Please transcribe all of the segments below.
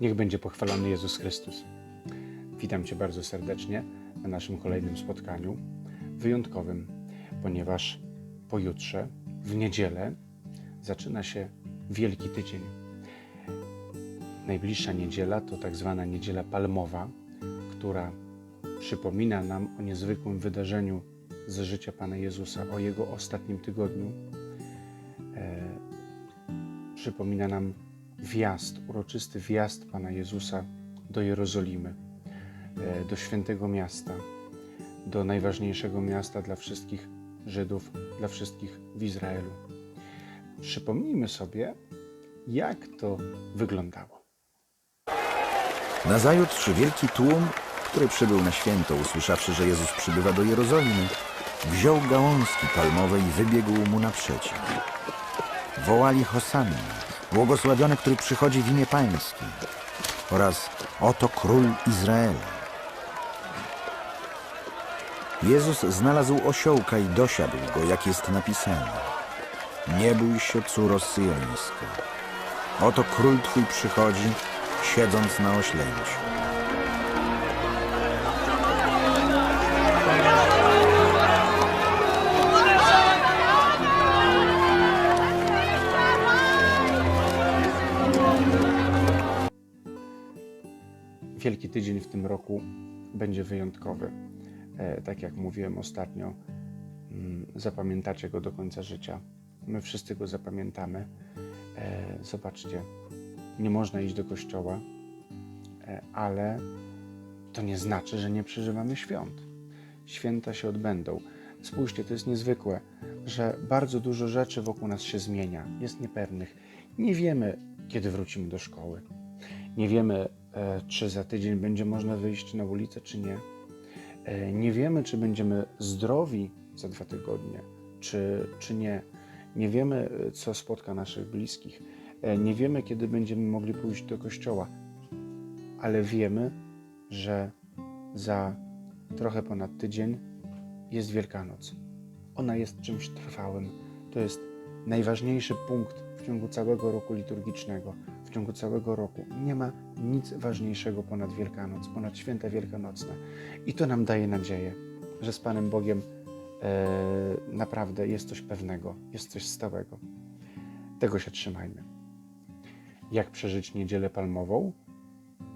Niech będzie pochwalony Jezus Chrystus. Witam Cię bardzo serdecznie na naszym kolejnym spotkaniu, wyjątkowym, ponieważ pojutrze, w niedzielę, zaczyna się Wielki Tydzień. Najbliższa niedziela to tak zwana Niedziela Palmowa, która przypomina nam o niezwykłym wydarzeniu z życia Pana Jezusa, o Jego ostatnim tygodniu. E, przypomina nam wjazd, uroczysty wjazd Pana Jezusa do Jerozolimy, e, do świętego miasta, do najważniejszego miasta dla wszystkich Żydów, dla wszystkich w Izraelu. Przypomnijmy sobie, jak to wyglądało. Nazajutrz wielki tłum, który przybył na święto, usłyszawszy, że Jezus przybywa do Jerozolimy, wziął gałązki palmowe i wybiegł mu naprzeciw. Wołali Hosanna, błogosławiony, który przychodzi w imię Pańskie oraz oto król Izraela. Jezus znalazł osiołka i dosiadł go, jak jest napisane. Nie bój się, córo syjońska. Oto król twój przychodzi, siedząc na oślęciu. Wielki Tydzień w tym roku będzie wyjątkowy. E, tak jak mówiłem ostatnio, mm, zapamiętacie go do końca życia. My wszyscy go zapamiętamy. E, zobaczcie, nie można iść do kościoła, e, ale to nie znaczy, że nie przeżywamy świąt. Święta się odbędą. Spójrzcie, to jest niezwykłe, że bardzo dużo rzeczy wokół nas się zmienia, jest niepewnych. Nie wiemy, kiedy wrócimy do szkoły. Nie wiemy, czy za tydzień będzie można wyjść na ulicę, czy nie. E, Nie wiemy, czy będziemy zdrowi za dwa tygodnie, czy, czy nie. Nie wiemy, e, co spotka naszych bliskich. E, Nie wiemy, kiedy będziemy mogli pójść do kościoła, ale wiemy, że za trochę ponad tydzień jest Wielkanoc. Ona jest czymś trwałym. To jest najważniejszy punkt w ciągu całego roku liturgicznego, w ciągu całego roku. Nie ma nic ważniejszego ponad Wielkanoc, ponad święta wielkanocne. I to nam daje nadzieję, że z Panem Bogiem e, naprawdę jest coś pewnego, jest coś stałego. Tego się trzymajmy. Jak przeżyć niedzielę palmową,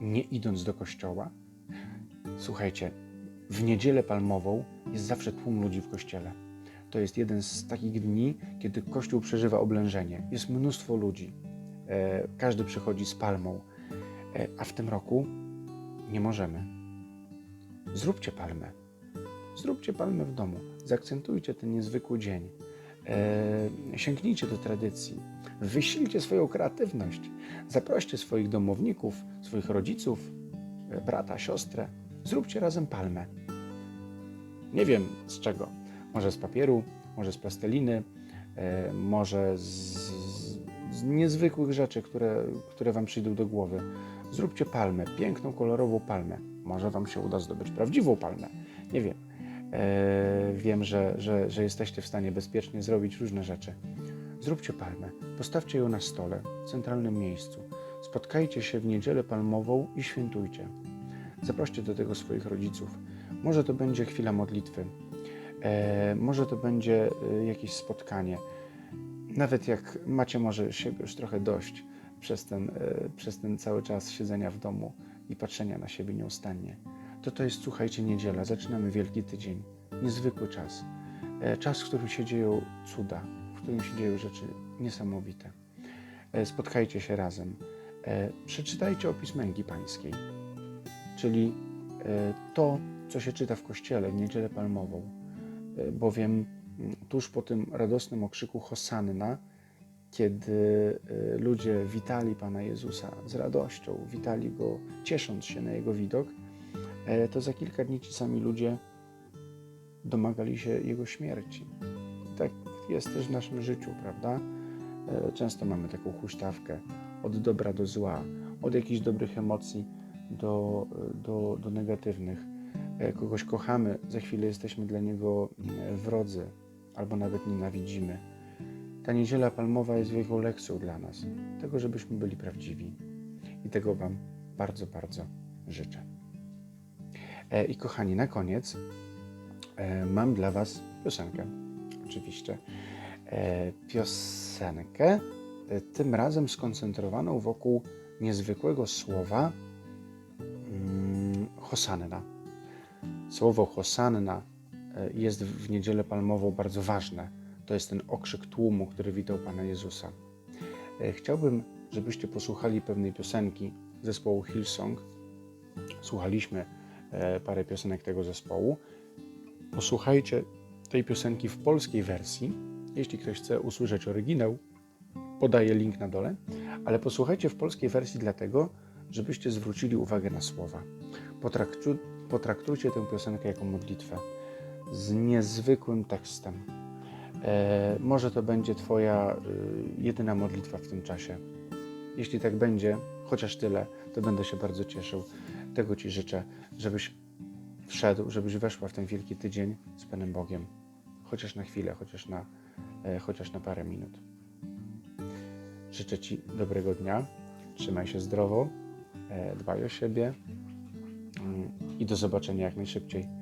nie idąc do kościoła? Słuchajcie, w niedzielę palmową jest zawsze tłum ludzi w kościele. To jest jeden z takich dni, kiedy Kościół przeżywa oblężenie. Jest mnóstwo ludzi. E, każdy przychodzi z palmą, e, a w tym roku nie możemy. Zróbcie palmę. Zróbcie palmę w domu. Zaakcentujcie ten niezwykły dzień. E, sięgnijcie do tradycji. Wysilcie swoją kreatywność. Zaproście swoich domowników, swoich rodziców, brata, siostrę. Zróbcie razem palmę. Nie wiem z czego. Może z papieru, może z plasteliny, może z, niezwykłych rzeczy, które, które Wam przyjdą do głowy. Zróbcie palmę, piękną, kolorową palmę. Może Wam się uda zdobyć prawdziwą palmę. Nie wiem. E, wiem, że, że, że jesteście w stanie bezpiecznie zrobić różne rzeczy. Zróbcie palmę, postawcie ją na stole, w centralnym miejscu. Spotkajcie się w niedzielę palmową i świętujcie. Zaproście do tego swoich rodziców. Może to będzie chwila modlitwy, e, może to będzie e, jakieś spotkanie. Nawet jak macie może się już trochę dość przez ten, e, przez ten cały czas siedzenia w domu i patrzenia na siebie nieustannie, to to jest, słuchajcie, niedziela. Zaczynamy Wielki Tydzień. Niezwykły czas. E, czas, w którym się dzieją cuda, w którym się dzieją rzeczy niesamowite. E, spotkajcie się razem. Przeczytajcie opis męki pańskiej czyli to, co się czyta w kościele w niedzielę palmową, bowiem tuż po tym radosnym okrzyku Hosanna, kiedy e, ludzie witali Pana Jezusa z radością, witali Go ciesząc się na Jego widok, e, to za kilka dni ci sami ludzie domagali się Jego śmierci. Tak jest też w naszym życiu, prawda? E, Często mamy taką huśtawkę od dobra do zła, od jakichś dobrych emocji do, do, do negatywnych. Kogoś kochamy, za chwilę jesteśmy dla niego wrodzy albo nawet nienawidzimy. Ta niedziela palmowa jest wielką lekcją dla nas, tego, żebyśmy byli prawdziwi. I tego Wam bardzo, bardzo życzę. E, I kochani, na koniec e, mam dla Was piosenkę, oczywiście. E, piosenkę, e, tym razem skoncentrowaną wokół niezwykłego słowa mm, Hosanna. Słowo Hosanna jest w niedzielę palmową bardzo ważne. To jest ten okrzyk tłumu, który witał Pana Jezusa. E, Chciałbym, żebyście posłuchali pewnej piosenki zespołu Hillsong. Słuchaliśmy e, parę piosenek tego zespołu. Posłuchajcie tej piosenki w polskiej wersji. Jeśli ktoś chce usłyszeć oryginał, podaję link na dole, ale posłuchajcie w polskiej wersji dlatego, żebyście zwrócili uwagę na słowa. Potraktu, potraktujcie tę piosenkę jako modlitwę z niezwykłym tekstem. E, może to będzie Twoja y, jedyna modlitwa w tym czasie. Jeśli tak będzie, chociaż tyle, to będę się bardzo cieszył. Tego Ci życzę, żebyś wszedł, żebyś weszła w ten wielki tydzień z Panem Bogiem. Chociaż na chwilę, chociaż na, e, chociaż na parę minut. Życzę Ci dobrego dnia, trzymaj się zdrowo, e, dbaj o siebie mm, i do zobaczenia jak najszybciej.